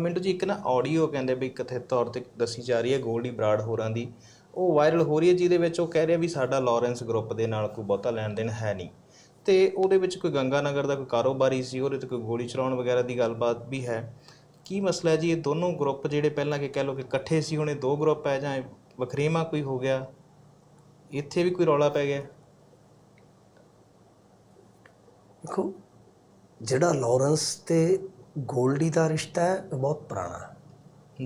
ਮਿੰਟੂ ਜੀ, ਇੱਕ ਨਾ ਆਡੀਓ ਕਹਿੰਦੇ ਵੀ ਕਥਿਤ ਤੌਰ ਤੇ ਦੱਸੀ ਜਾ ਰਹੀ ਹੈ ਗੋਲਡੀ ਬਰਾੜ ਹੋਰਾਂ ਦੀ। ਉਹ ਵਾਇਰਲ ਹੋ ਰਹੀ ਹੈ ਜਿਹਦੇ ਵਿੱਚ ਉਹ ਕਹਿ ਰਿਹਾ ਵੀ ਸਾਡਾ ਲਾਰੈਂਸ ਗਰੁੱਪ ਦੇ ਨਾਲ ਕੋਈ ਬਹੁਤਾ ਲੈਣ ਦੇਣ ਹੈ ਨਹੀਂ। ਤੇ ਉਹਦੇ ਵਿੱਚ ਕੋਈ ਗੰਗਾ ਨਗਰ ਦਾ ਕੋਈ ਕਾਰੋਬਾਰੀ ਸੀ, ਉਹਦੇ ਤੇ ਕੋਈ ਗੋਲੀ ਚਲਾਉਣ ਵਗੈਰਾ ਦੀ ਗੱਲਬਾਤ ਵੀ ਹੈ। ਕੀ ਮਸਲਾ ਹੈ ਜੀ, ਇਹ ਦੋਨੋਂ ਗਰੁੱਪ ਜਿਹੜੇ ਪਹਿਲਾਂ ਕਿ ਕਹਿ ਲਓ ਕਿ ਇਕੱਠੇ ਸੀ, ਹੁਣ ਇਹ ਦੋ ਗਰੁੱਪ ਹੈ ਜਾਂ ਇਹ ਵਖਰੇਵਾਂ ਕੋਈ ਹੋ ਗਿਆ? ਇੱਥੇ ਵੀ ਕੋਈ ਰੌਲਾ ਪੈ ਗਿਆ? ਦੇਖੋ, ਜਿਹੜਾ ਲਾਰੈਂਸ ਤੇ ਗੋਲਡੀ ਦਾ ਰਿਸ਼ਤਾ ਹੈ ਬਹੁਤ ਪੁਰਾਣਾ।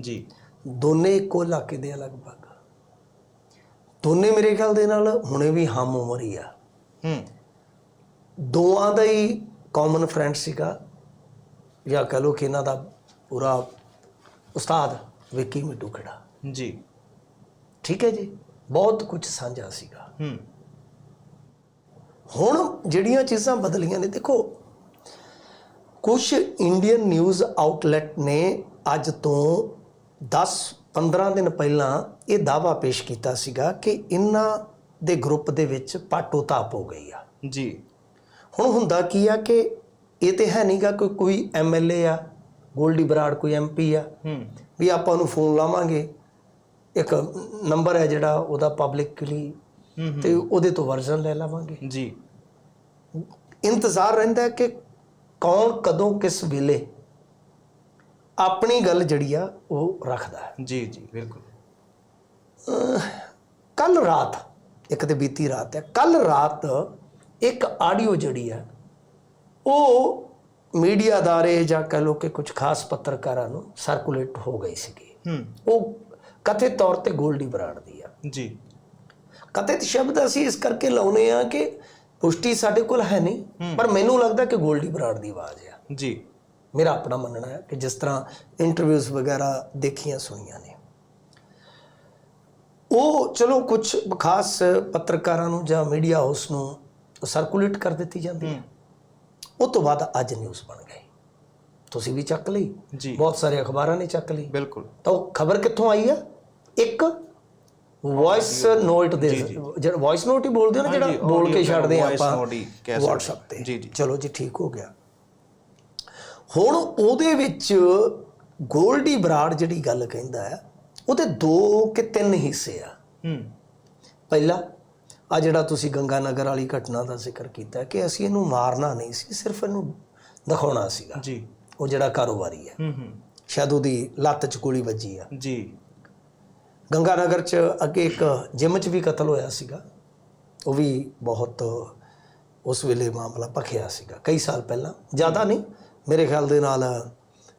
ਜੀ। ਦੋਨੇ ਇੱਕੋ ਇਲਾਕੇ ਦੇ ਲਗਭਗ। ਦੋਨੇ ਮੇਰੇ ਖਿਆਲ ਦੇ ਨਾਲ ਹੁਣੇ ਵੀ ਹਮ ਉਮਰ ਹੀ ਆ। ਹੂੰ। ਦੋਵਾਂ ਦਾ ਹੀ ਕਾਮਨ ਫਰੈਂਡ ਸੀਗਾ ਜਾਂ ਕਹ ਲਓ ਕਿ ਇਹਨਾਂ ਦਾ ਪੂਰਾ ਉਸਤਾਦ ਵਿੱਕੀ ਮਿੱਟੂ ਖੜਾ। ਜੀ। ਠੀਕ ਹੈ ਜੀ? ਬਹੁਤ ਕੁਝ ਸਾਂਝਾ ਸੀਗਾ। ਹੂੰ। ਹੁਣ ਜਿਹੜੀਆਂ ਚੀਜ਼ਾਂ ਬਦਲੀਆਂ ਨੇ ਦੇਖੋ ਕੁਝ ਇੰਡੀਅਨ ਨਿਊਜ਼ ਆਊਟਲੈਟ ਨੇ ਅੱਜ ਤੋਂ 10-15 ਦਿਨ ਪਹਿਲਾਂ ਇਹ ਦਾਵਾ ਪੇਸ਼ ਕੀਤਾ ਸੀਗਾ ਕਿ ਇਹਨਾਂ ਦੇ ਗਰੁੱਪ ਦੇ ਵਿੱਚ ਪਾਟੋ ਤਾਪ ਹੋ ਗਈ ਆ। ਜੀ। ਹੁਣ ਹੁੰਦਾ ਕੀ ਆ ਕਿ ਇਹ ਤੇ ਹੈ ਨਹੀਂਗਾ ਕਿ ਕੋਈ ਐਮਐਲਏ ਆ ਗੋਲਡੀ ਬਰਾੜ ਕੋਈ ਐਮਪੀ ਆ। ਹੂੰ। ਵੀ ਆਪਾਂ ਉਹਨੂੰ ਫੋਨ ਲਾਵਾਂਗੇ। ਇੱਕ ਨੰਬਰ ਹੈ ਜਿਹੜਾ ਉਹਦਾ ਪਬਲਿਕਲੀ ਤੇ ਉਹਦੇ ਤੋਂ ਵਰਜ਼ਨ ਲੈ ਲਵਾਂਗੇ। ਜੀ। ਇੰਤਜ਼ਾਰ ਰਹਿੰਦਾ ਕਿ ਕੌਣ ਕਦੋਂ ਕਿਸ ਵੇਲੇ ਆਪਣੀ ਗੱਲ ਜਿਹੜੀ ਆ ਉਹ ਰੱਖਦਾ ਹੈ। ਜੀ ਜੀ ਬਿਲਕੁਲ। ਕੱਲ ਰਾਤ ਇੱਕ ਤੇ ਬੀਤੀ ਰਾਤ ਹੈ ਕੱਲ ਰਾਤ ਇੱਕ ਆਡੀਓ ਜਿਹੜੀ ਹੈ ਉਹ ਮੀਡੀਆ ਅਦਾਰੇ ਜਾਂ ਕਹ ਲੋ ਕਿ ਕੁਝ ਖਾਸ ਪੱਤਰਕਾਰਾਂ ਨੂੰ ਸਰਕੂਲੇਟ ਹੋ ਗਈ ਸੀਗੀ। ਹੂੰ। ਉਹ ਕਥਿਤ ਤੌਰ ਤੇ ਗੋਲਡੀ ਬਰਾੜ ਦੀ ਆ। ਜੀ। ਕਥਿਤ ਸ਼ਬਦ ਅਸੀਂ ਇਸ ਕਰਕੇ ਲਾਉਨੇ ਆ ਕਿ ਪੁਸ਼ਟੀ ਸਾਡੇ ਕੋਲ ਹੈ ਨਹੀਂ ਪਰ ਮੈਨੂੰ ਲੱਗਦਾ ਕਿ ਗੋਲਡੀ ਬਰਾੜ ਦੀ ਆਵਾਜ਼ ਆ। ਜੀ। ਮੇਰਾ ਆਪਣਾ ਮੰਨਣਾ ਹੈ ਕਿ ਜਿਸ ਤਰ੍ਹਾਂ ਇੰਟਰਵਿਊਜ਼ ਵਗੈਰਾ ਦੇਖੀਆਂ ਸੁਣੀਆਂ ਨੇ। ਉਹ ਚਲੋ ਕੁਝ ਖਾਸ ਪੱਤਰਕਾਰਾਂ ਨੂੰ ਜਾਂ ਮੀਡੀਆ ਹਾਊਸ ਨੂੰ ਸਰਕੂਲੇਟ ਕਰ ਦਿੱਤੀ ਜਾਂਦੀ ਹੈ। ਉਹ ਤੋਂ ਬਾਅਦ ਅੱਜ ਨਿਊਜ਼ ਬਣ ਗਈ। ਤੁਸੀਂ ਵੀ ਚੱਕ ਲਈ। ਜੀ। ਬਹੁਤ ਸਾਰੇ ਅਖਬਾਰਾਂ ਨੇ ਚੱਕ ਲਈ। ਬਿਲਕੁਲ। ਤਾਂ ਉਹ ਖਬਰ ਕਿੱਥੋਂ ਆਈ ਆ? ਇੱਕ ਵੌਇਸ ਨੋਟ ਦੇ ਜਿਹੜਾ ਵੌਇਸ ਨੋਟ ਹੀ ਬੋਲਦੇ ਹੋ ਨਾ ਜਿਹੜਾ ਬੋਲ ਕੇ ਛੱਡਦੇ ਆ ਆਪਾਂ WhatsApp ਤੇ। ਜੀ, ਜੀ। ਚਲੋ ਜੀ ਠੀਕ ਹੋ ਗਿਆ। ਹੁਣ ਉਹਦੇ ਵਿੱਚ ਗੋਲਡੀ ਬਰਾੜ ਜਿਹੜੀ ਗੱਲ ਕਹਿੰਦਾ ਹੈ ਉਹਦੇ ਦੋ ਕਿ ਤਿੰਨ ਹਿੱਸੇ ਆ। ਹੂੰ। ਪਹਿਲਾ ਆ ਜਿਹੜਾ ਤੁਸੀਂ ਗੰਗਾ ਨਗਰ ਵਾਲੀ ਘਟਨਾ ਦਾ ਜ਼ਿਕਰ ਕੀਤਾ ਕਿ ਅਸੀਂ ਇਹਨੂੰ ਮਾਰਨਾ ਨਹੀਂ ਸੀ ਸਿਰਫ ਇਹਨੂੰ ਦਿਖਾਉਣਾ ਸੀਗਾ। ਜੀ। ਉਹ ਜਿਹੜਾ ਕਾਰੋਬਾਰੀ ਹੈ। ਹੂੰ ਹੂੰ। ਸ਼ਾਇਦ ਉਹਦੀ ਲੱਤ 'ਚ ਗੋਲੀ ਵੱਜੀ ਆ। ਜੀ। ਗੰਗਾ ਨਗਰ ਚ ਅੱਗੇ ਇੱਕ ਜਿਮ ਚ ਵੀ ਕਤਲ ਹੋਇਆ ਸੀਗਾ। ਉਹ ਵੀ ਬਹੁਤ ਉਸ ਵੇਲੇ ਮਾਮਲਾ ਭਖਿਆ ਸੀਗਾ ਕਈ ਸਾਲ ਪਹਿਲਾਂ। ਜ਼ਿਆਦਾ ਨਹੀਂ ਮੇਰੇ ਖਿਆਲ ਦੇ ਨਾਲ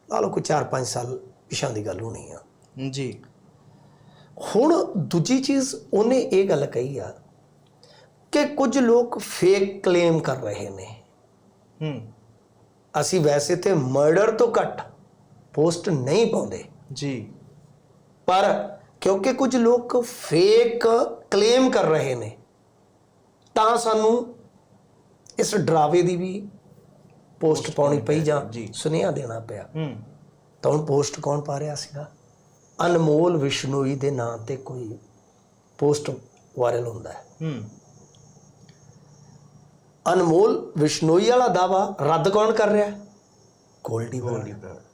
ਲਾ ਲਓ ਕੋਈ 4-5 ਸਾਲ ਪਿਛਾਂ ਦੀ ਗੱਲ ਹੋਣੀ ਆ। ਜੀ। ਹੁਣ ਦੂਜੀ ਚੀਜ਼ ਉਹਨੇ ਇਹ ਗੱਲ ਕਹੀ ਆ ਕਿ ਕੁਝ ਲੋਕ ਫੇਕ ਕਲੇਮ ਕਰ ਰਹੇ ਨੇ। ਹੂੰ। ਅਸੀਂ ਵੈਸੇ ਤੇ ਮਰਡਰ ਤੋਂ ਘੱਟ ਪੋਸਟ ਨਹੀਂ ਪਾਉਂਦੇ। ਜੀ। ਪਰ ਕਿਉਂਕਿ ਕੁਝ ਲੋਕ ਫੇਕ ਕਲੇਮ ਕਰ ਰਹੇ ਨੇ। ਤਾਂ ਸਾਨੂੰ ਇਸ ਡਰਾਵੇ ਦੀ ਵੀ ਪੋਸਟ ਪਾਉਣੀ ਪਈ ਜਾਂ। ਸੁਨੇਹਾ ਦੇਣਾ ਪਿਆ। ਹੂੰ। ਤਾਂ ਹੁਣ ਪੋਸਟ ਕੌਣ ਪਾ ਰਿਹਾ ਸੀਗਾ? ਅਨਮੋਲ ਵਿਸ਼ਨੋਈ ਦੇ ਨਾਂ ਤੇ ਕੋਈ ਪੋਸਟ ਵਾਇਰਲ ਹੁੰਦਾ ਹੈ। ਹੂੰ। ਅਨਮੋਲ ਵਿਸ਼ਨੋਈ ਵਾਲਾ ਦਾਵਾ ਰੱਦ ਕੌਣ ਕਰ ਰਿਹਾ? ਹੈ ਗੋਲਡੀ ਬਰਾੜ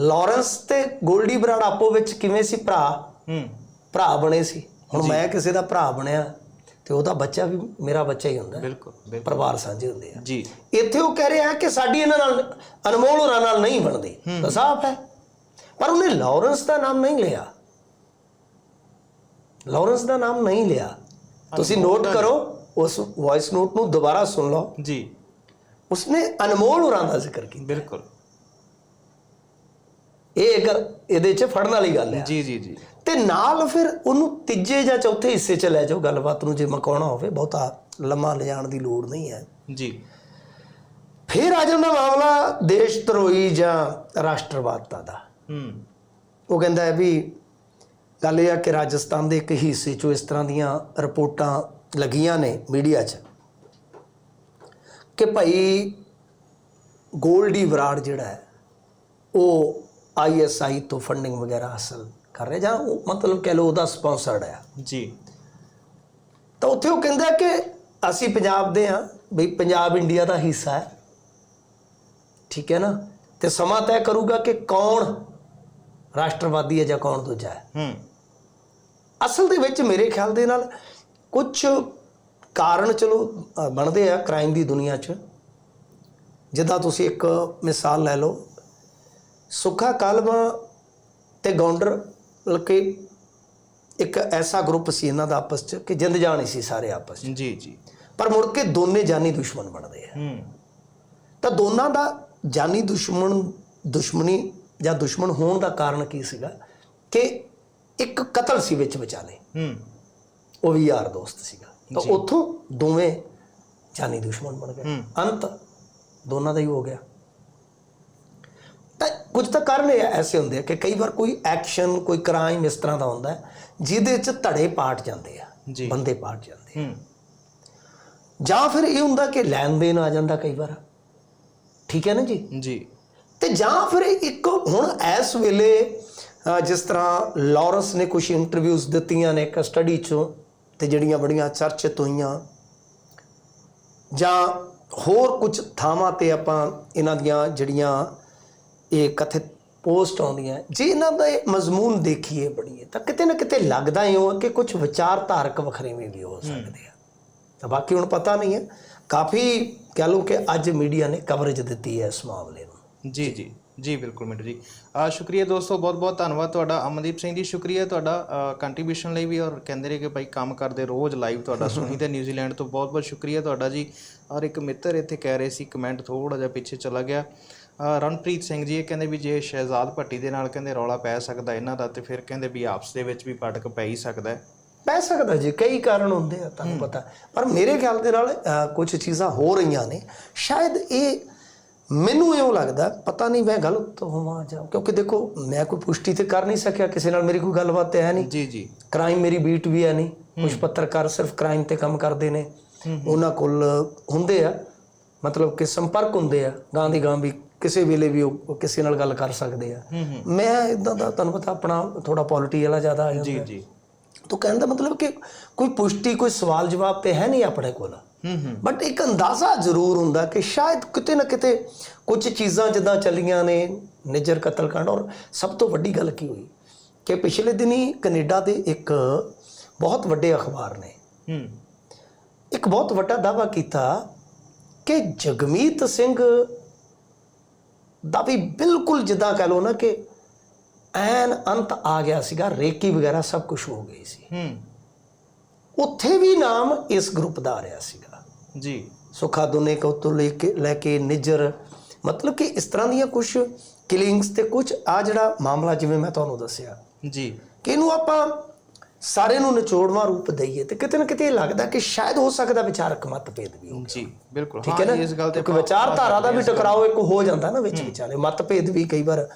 ਲਾਰੈਂਸ ਤੇ ਗੋਲਡੀ ਬਰਾੜ ਆਪੋ ਵਿੱਚ ਕਿਵੇਂ ਸੀ ਭਰਾ? ਹੂੰ। ਭਰਾ ਬਣੇ ਸੀ। ਹੁਣ ਮੈਂ ਕਿਸੇ ਦਾ ਭਰਾ ਬਣਿਆ ਤੇ ਉਹਦਾ ਬੱਚਾ ਵੀ ਮੇਰਾ ਬੱਚਾ ਹੀ ਹੁੰਦਾ। ਬਿਲਕੁਲ ਪਰਿਵਾਰ ਸਾਂਝੇ ਹੁੰਦੇ ਆ। ਜੀ। ਇੱਥੇ ਉਹ ਕਹਿ ਰਿਹਾ ਕਿ ਸਾਡੀ ਇਹਨਾਂ ਨਾਲ ਅਨਮੋਲ ਹੋਰਾਂ ਨਾਲ ਨਹੀਂ ਬਣਦੀ। ਤਾਂ ਸਾਫ਼ ਹੈ। ਪਰ ਉਹਨੇ ਲਾਰੈਂਸ ਦਾ ਨਾਮ ਨਹੀਂ ਲਿਆ। ਲਾਰੈਂਸ ਦਾ ਨਾਮ ਨਹੀਂ ਲਿਆ। ਤੁਸੀਂ ਨੋਟ ਕਰੋ ਉਸ ਵੌਇਸ ਨੋਟ ਨੂੰ ਦੁਬਾਰਾ ਸੁਣ ਲਓ। ਜੀ। ਉਸਨੇ ਅਨਮੋਲ ਹੋਰਾਂ ਦਾ ਜ਼ਿਕਰ ਕੀਤਾ। ਬਿਲਕੁਲ। ਇਹ ਇੱਕ ਇਹਦੇ 'ਚ ਫੜਨ ਵਾਲੀ ਗੱਲ ਹੈ ਜੀ ਜੀ ਜੀ। ਤੇ ਨਾਲ ਫਿਰ ਉਹਨੂੰ ਤੀਜੇ ਜਾਂ ਚੌਥੇ ਹਿੱਸੇ 'ਚ ਲੈ ਜਾਓ ਗੱਲਬਾਤ ਨੂੰ ਜੇ ਮਕਾਉਣਾ ਹੋਵੇ ਬਹੁਤਾ ਲੰਮਾ ਲਿਜਾਣ ਦੀ ਲੋੜ ਨਹੀਂ ਹੈ। ਜੀ। ਫਿਰ ਆ ਜਾਂਦਾ ਮਾਮਲਾ ਦੇਸ਼ ਧਰੋਈ ਜਾਂ ਰਾਸ਼ਟਰਵਾਦਤਾ ਦਾ। ਹੂੰ। ਉਹ ਕਹਿੰਦਾ ਹੈ ਵੀ ਗੱਲ ਇਹ ਆ ਕਿ ਰਾਜਸਥਾਨ ਦੇ ਇੱਕ ਹਿੱਸੇ 'ਚੋਂ ਇਸ ਤਰ੍ਹਾਂ ਦੀਆਂ ਰਿਪੋਰਟਾਂ ਲੱਗੀਆਂ ਨੇ ਮੀਡੀਆ 'ਚ ਕਿ ਭਾਈ ਗੋਲਡੀ ਬਰਾੜ ਜਿਹੜਾ ਹੈ ਉਹ ਆਈਐਸਆਈ ਤੋਂ ਫੰਡਿੰਗ ਵਗੈਰਾ ਹਾਸਲ ਕਰ ਰਿਹਾ ਜਾਂ ਉਹ ਮਤਲਬ ਕਹਿ ਲਓ ਉਹਦਾ ਸਪਾਂਸਰਡ ਹੈ। ਜੀ। ਤਾਂ ਉੱਥੇ ਉਹ ਕਹਿੰਦਾ ਕਿ ਅਸੀਂ ਪੰਜਾਬ ਦੇ ਹਾਂ ਬਈ ਪੰਜਾਬ ਇੰਡੀਆ ਦਾ ਹਿੱਸਾ ਹੈ। ਠੀਕ ਹੈ ਨਾ? ਤੇ ਸਮਾਂ ਤੈਅ ਕਰੂਗਾ ਕਿ ਕੌਣ ਰਾਸ਼ਟਰਵਾਦੀ ਹੈ ਜਾਂ ਕੌਣ ਦੂਜਾ ਹੈ। ਹੂੰ। ਅਸਲ ਦੇ ਵਿੱਚ ਮੇਰੇ ਖਿਆਲ ਦੇ ਨਾਲ ਕੁਝ ਕਾਰਨ ਚਲੋ ਬਣਦੇ ਆ ਕ੍ਰਾਈਮ ਦੀ ਦੁਨੀਆ 'ਚ। ਜਿੱਦਾਂ ਤੁਸੀਂ ਇੱਕ ਮਿਸਾਲ ਲੈ ਲਓ ਸੁੱਖਾ ਕਲਮ ਤੇ ਗੌਂਡਰ ਲਕੇ ਇੱਕ ਐਸਾ ਗਰੁੱਪ ਸੀ ਇਹਨਾਂ ਦਾ ਆਪਸ 'ਚ ਕਿ ਜਿੰਦ ਜਾਣੀ ਸੀ ਸਾਰੇ ਆਪਸ 'ਚ। ਜੀ ਜੀ। ਪਰ ਮੁੜ ਕੇ ਦੋਨੇ ਜਾਨੀ ਦੁਸ਼ਮਣ ਬਣਦੇ ਆ। ਹੂੰ। ਤਾਂ ਦੋਨਾਂ ਦਾ ਜਾਨੀ ਦੁਸ਼ਮਣ ਦੁਸ਼ਮਣੀ ਜਾਂ ਦੁਸ਼ਮਣ ਹੋਣ ਦਾ ਕਾਰਨ ਕੀ ਸੀਗਾ ਕਿ ਇੱਕ ਕਤਲ ਸੀ ਵਿੱਚ ਵਿਚਾਲੇ। ਹੂੰ। ਉਹ ਵੀ ਯਾਰ ਦੋਸਤ ਸੀਗਾ। ਤਾਂ ਉੱਥੋਂ ਦੋਵੇਂ ਜਾਨੀ ਦੁਸ਼ਮਣ ਬਣ ਗਏ। ਅੰਤ ਦੋਨਾਂ ਦਾ ਹੀ ਹੋ ਗਿਆ। ਕੁਝ ਤਾਂ ਕਾਰਨ ਐਸੇ ਹੁੰਦੇ ਆ ਕਿ ਕਈ ਵਾਰ ਕੋਈ ਐਕਸ਼ਨ ਕੋਈ ਕ੍ਰਾਈਮ ਇਸ ਤਰ੍ਹਾਂ ਦਾ ਹੁੰਦਾ ਜਿਹਦੇ ਵਿੱਚ ਧੜੇ ਪਾਟ ਜਾਂਦੇ ਆ। ਬੰਦੇ ਪਾਟ ਜਾਂਦੇ ਆ। ਹੂੰ। ਜਾਂ ਫਿਰ ਇਹ ਹੁੰਦਾ ਕਿ ਲੈਣ ਦੇਣ ਆ ਜਾਂਦਾ ਕਈ ਵਾਰ। ਠੀਕ ਹੈ ਨਾ ਜੀ? ਜੀ। ਤੇ ਜਾਂ ਫਿਰ ਇੱਕ ਹੁਣ ਇਸ ਵੇਲੇ ਜਿਸ ਤਰ੍ਹਾਂ ਲਾਰੈਂਸ ਨੇ ਕੁਝ ਇੰਟਰਵਿਊਜ਼ ਦਿੱਤੀਆਂ ਨੇ ਇੱਕ ਸਟੱਡੀ ਚੋਂ ਤੇ ਜਿਹੜੀਆਂ ਬੜੀਆਂ ਚਰਚਿਤ ਹੋਈਆਂ। ਜਾਂ ਹੋਰ ਕੁਝ ਥਾਵਾਂ ਤੇ ਆਪਾਂ ਇਹਨਾਂ ਦੀਆਂ ਜਿਹੜੀਆਂ ਇਹ ਕਥਿਤ ਪੋਸਟ ਆਉਂਦੀਆਂ। ਜੇ ਇਹਨਾਂ ਦਾ ਇਹ ਮਜ਼ਮੂਨ ਦੇਖੀਏ ਬੜੀਏ ਤਾਂ ਕਿਤੇ ਨਾ ਕਿਤੇ ਲੱਗਦਾ ਹੀ ਹੋ ਕਿ ਕੁਝ ਵਿਚਾਰਧਾਰਕ ਵਖਰੇਵੇਂ ਵੀ ਹੋ ਸਕਦੇ ਆ। ਤਾਂ ਬਾਕੀ ਹੁਣ ਪਤਾ ਨਹੀਂ ਹੈ ਕਾਫੀ ਕਹ ਲਓ ਕਿ ਅੱਜ ਮੀਡੀਆ ਨੇ ਕਵਰੇਜ ਦਿੱਤੀ ਹੈ ਇਸ ਮਾਮਲੇ ਨੂੰ। ਜੀ ਜੀ। ਜੀ ਬਿਲਕੁਲ ਮਿੰਟੂ ਜੀ। ਆ ਸ਼ੁਕਰੀਆ ਦੋਸਤੋ ਬਹੁਤ ਬਹੁਤ ਧੰਨਵਾਦ ਤੁਹਾਡਾ। ਅਮਨਦੀਪ ਸਿੰਘ ਜੀ ਸ਼ੁਕਰੀਆ ਤੁਹਾਡਾ ਕੰਟਰੀਬਿਊਸ਼ਨ ਲਈ ਵੀ ਔਰ ਕਹਿੰਦੇ ਰਹੇ ਕਿ ਭਾਈ ਕੰਮ ਕਰਦੇ ਰੋਜ਼ ਲਾਈਵ ਤੁਹਾਡਾ ਸੁਣੀ ਤੇ ਨਿਊਜ਼ੀਲੈਂਡ ਤੋਂ। ਬਹੁਤ ਬਹੁਤ ਸ਼ੁਕਰੀਆ ਤੁਹਾਡਾ ਜੀ। ਔਰ ਇੱਕ ਮਿੱਤਰ ਇੱਥੇ ਕਹਿ ਰਹੇ ਸੀ ਕਮੈਂਟ ਥੋੜਾ ਜਿਹਾ ਪਿੱਛੇ ਚਲਾ ਗਿਆ। ਰਣਪ੍ਰੀਤ ਸਿੰਘ ਜੀ ਇਹ ਕਹਿੰਦੇ ਵੀ ਜੇ ਸ਼ਹਿਜ਼ਾਦ ਭੱਟੀ ਦੇ ਨਾਲ ਕਹਿੰਦੇ ਰੌਲਾ ਪੈ ਸਕਦਾ ਇਹਨਾਂ ਦਾ ਤੇ ਫਿਰ ਕਹਿੰਦੇ ਵੀ ਆਪਸ ਦੇ ਵਿੱਚ ਵੀ ਪਟਕ ਪੈ ਹੀ ਸਕਦਾ ਹੈ। ਪੈ ਸਕਦਾ ਜੀ ਕਈ ਕਾਰਨ ਹੁੰਦੇ ਆ ਤੁਹਾਨੂੰ ਪਤਾ। ਪਰ ਮੇਰੇ ਖਿਆਲ ਦੇ ਨਾਲ ਕੁਝ ਚੀਜ਼ਾਂ ਹੋ ਰਹੀਆਂ ਨੇ। ਸ਼ਾਇਦ ਇਹ ਮੈਨੂੰ ਇਉਂ ਲੱਗਦਾ ਪਤਾ ਨਹੀਂ ਮੈਂ ਗਲਤ ਹੋਵਾਂ ਜਾਂ ਕਿਉਂਕਿ ਦੇਖੋ ਮੈਂ ਕੋਈ ਪੁਸ਼ਟੀ ਤੇ ਕਰ ਨਹੀਂ ਸਕਿਆ ਕਿਸੇ ਨਾਲ ਮੇਰੀ ਕੋਈ ਗੱਲਬਾਤ ਹੈ ਨਹੀਂ। ਜੀ ਜੀ। ਕ੍ਰਾਈਮ ਮੇਰੀ ਬੀਟ ਵੀ ਹੈ ਨਹੀਂ। ਕੁਝ ਪੱਤਰਕਾਰ ਸਿਰਫ ਕ੍ਰਾਈਮ ਤੇ ਕੰਮ ਕਰਦੇ ਨੇ। ਉਹਨਾਂ ਕੋਲ ਹੁੰਦੇ ਆ। ਮਤਲਬ ਕਿ ਸੰਪਰਕ ਹੁੰਦੇ ਆ ਗਾਂ ਦੀ ਗਾਂ ਵੀ ਕਿਸੇ ਵੇਲੇ ਵੀ ਉਹ ਕਿਸੇ ਨਾਲ ਗੱਲ ਕਰ ਸਕਦੇ ਆ। ਮੈਂ ਇਦਾਂ ਦਾ ਤੁਹਾਨੂੰ ਪਤਾ ਆਪਣਾ ਥੋੜਾ ਪੋਲਿਟੀ ਵਾਲਾ ਜ਼ਿਆਦਾ ਆ ਜਾਂਦਾ। ਜੀ ਜੀ। ਤੋ ਕਹਿਣ ਦਾ ਮਤਲਬ ਕਿ ਕੋਈ ਪੁਸ਼ਟੀ ਕੋਈ ਸਵਾਲ ਜਵਾਬ ਤੇ ਹੈ ਨਹੀਂ ਆਪਣੇ ਕੋਲ। ਹੂੰ ਹੂੰ। ਬਟ ਇੱਕ ਅੰਦਾਜ਼ਾ ਜ਼ਰੂਰ ਹੁੰਦਾ ਕਿ ਸ਼ਾਇਦ ਕਿਤੇ ਨਾ ਕਿਤੇ ਕੁਝ ਚੀਜ਼ਾਂ ਜਿੱਦਾਂ ਚੱਲੀਆਂ ਨੇ ਨਿਜਰ ਕਤਲकांड ਔਰ ਸਭ ਤੋਂ ਵੱਡੀ ਗੱਲ ਕੀ ਹੋਈ? ਕਿ ਪਿਛਲੇ ਦਿਨੀ ਕੈਨੇਡਾ ਦੇ ਇੱਕ ਬਹੁਤ ਵੱਡੇ ਅਖਬਾਰ ਨੇ। ਹੂੰ। ਇੱਕ ਬਹੁਤ ਵੱਡਾ ਦਾਅਵਾ ਕੀਤਾ ਕਿ ਜਗਮੀਤ ਸਿੰਘ ਦਾ ਵੀ ਬਿਲਕੁਲ ਜਿੱਦਾਂ ਕਹ ਲਓ ਨਾ ਕਿ ਐਨ ਅੰਤ ਆ ਗਿਆ ਸੀਗਾ ਰੇਕੀ ਵਗੈਰਾ ਸਭ ਕੁਝ ਹੋ ਗਈ ਸੀ। ਹੂੰ। ਉੱਥੇ ਵੀ ਨਾਮ ਇਸ ਗਰੁੱਪ ਦਾ ਆ ਰਿਹਾ ਸੀਗਾ। ਜੀ। ਸੁਖਾ ਦੁਨੇ ਕੋ ਤੋਂ ਲੈ ਕੇ ਲੈ ਕੇ ਨਿਜਰ ਮਤਲਬ ਕਿ ਇਸ ਤਰ੍ਹਾਂ ਦੀਆਂ ਕੁਝ ਕਿਲਿੰਗਸ ਤੇ ਕੁਝ ਆ ਜਿਹੜਾ ਮਾਮਲਾ ਜਿਵੇਂ ਮੈਂ ਤੁਹਾਨੂੰ ਦੱਸਿਆ। ਜੀ। ਕਿ ਇਹਨੂੰ ਆਪਾਂ ਸਾਰੇ ਨੂੰ ਨਿਚੋੜਵਾਂ ਰੂਪ ਦਈਏ ਤੇ ਕਿਤੇ ਨਾ ਕਿਤੇ ਇਹ ਲੱਗਦਾ ਕਿ ਸ਼ਾਇਦ ਹੋ ਸਕਦਾ ਵਿਚਾਰਕ ਮਤਭੇਦ ਵੀ ਹੋ ਜੀ ਬਿਲਕੁਲ। ਠੀਕ ਹੈ ਨਾ? ਇਸ ਗੱਲ ਤੇ ਕਿਉਂਕਿ ਵਿਚਾਰਧਾਰਾ ਦਾ ਵੀ ਟਕਰਾਓ ਇੱਕ ਹੋ ਜਾਂਦਾ ਨਾ ਵਿੱਚ ਵਿਚਾਲੇ। ਮਤਭੇਦ ਵੀ ਕਈ ਵਾਰ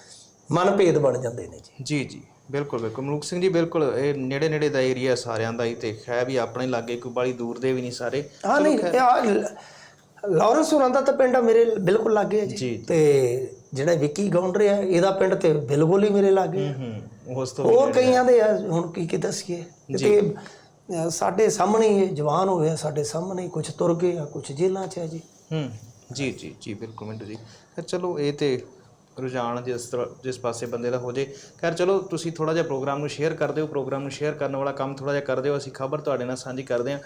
ਮਨਭੇਦ ਬਣ ਜਾਂਦੇ ਨੇ ਜੀ। ਜੀ ਜੀ। ਬਿਲਕੁਲ ਬਿਲਕੁਲ। ਮਲੂਕ ਸਿੰਘ ਜੀ ਬਿਲਕੁਲ ਇਹ ਨੇੜੇ ਨੇੜੇ ਦਾ ਏਰੀਆ ਸਾਰਿਆਂ ਦਾ ਹੀ ਤੇ ਹੈ ਵੀ ਆਪਣੇ ਲਾਗੇ ਕੋਈ ਬਾਲੀ ਦੂਰ ਦੇ ਵੀ ਨਹੀਂ ਸਾਰੇ। ਹਾਂ ਨਹੀਂ ਲਾਰੈਂਸ ਹੋਰਾਂ ਦਾ ਤਾਂ ਪਿੰਡ ਮੇਰੇ ਬਿਲਕੁਲ ਲਾਗੇ ਹੈ ਜੀ। ਤੇ ਜਿਹੜਾ ਵਿੱਕੀ ਗਾਉਂਡਰ ਆ ਇਹਦਾ ਪਿੰਡ ਤੇ ਬਿਲਕੁਲ ਹੀ ਮੇਰੇ ਲਾਗੇ ਹੈ। ਹੂੰ ਉਸ ਤੋਂ ਹੋਰ ਕਈਆਂ ਦੇ ਆ ਹੁਣ ਕੀ ਕੀ ਦੱਸੀਏ? ਤੇ ਅ, ਸਾਡੇ ਸਾਹਮਣੇ ਹੀ ਇਹ ਜਵਾਨ ਹੋਏ ਆ ਸਾਡੇ ਸਾਹਮਣੇ ਕੁਝ ਤੁਰ ਗਏ ਆ ਕੁਝ ਜੇਲ੍ਹਾਂ 'ਚ ਆ ਜੀ। ਹੂੰ ਜੀ ਜੀ ਜੀ ਬਿਲਕੁਲ ਮਿੰਟੂ ਜੀ। ਖੈਰ ਚਲੋ ਇਹ ਤੇ ਰੁਝਾਨ ਜਿਸ ਤਰ੍ਹਾਂ ਜਿਸ ਪਾਸੇ ਬੰਦੇ ਦਾ ਹੋ ਜੇ। ਖੈਰ ਚਲੋ ਤੁਸੀਂ ਥੋੜਾ ਜਿਹਾ ਪ੍ਰੋਗਰਾਮ ਨੂੰ ਸ਼ੇਅਰ ਕਰ ਦਿਓ। ਪ੍ਰੋਗਰਾਮ ਨੂੰ ਸ਼ੇਅਰ ਕਰਨ ਵਾਲਾ ਕੰਮ ਥੋੜਾ ਜਿਹਾ ਕਰ ਦਿਓ। ਅਸੀਂ ਖਬਰ ਤੁਹਾਡੇ ਨਾਲ ਸਾਂਝੀ ਕਰਦੇ ਹਾਂ।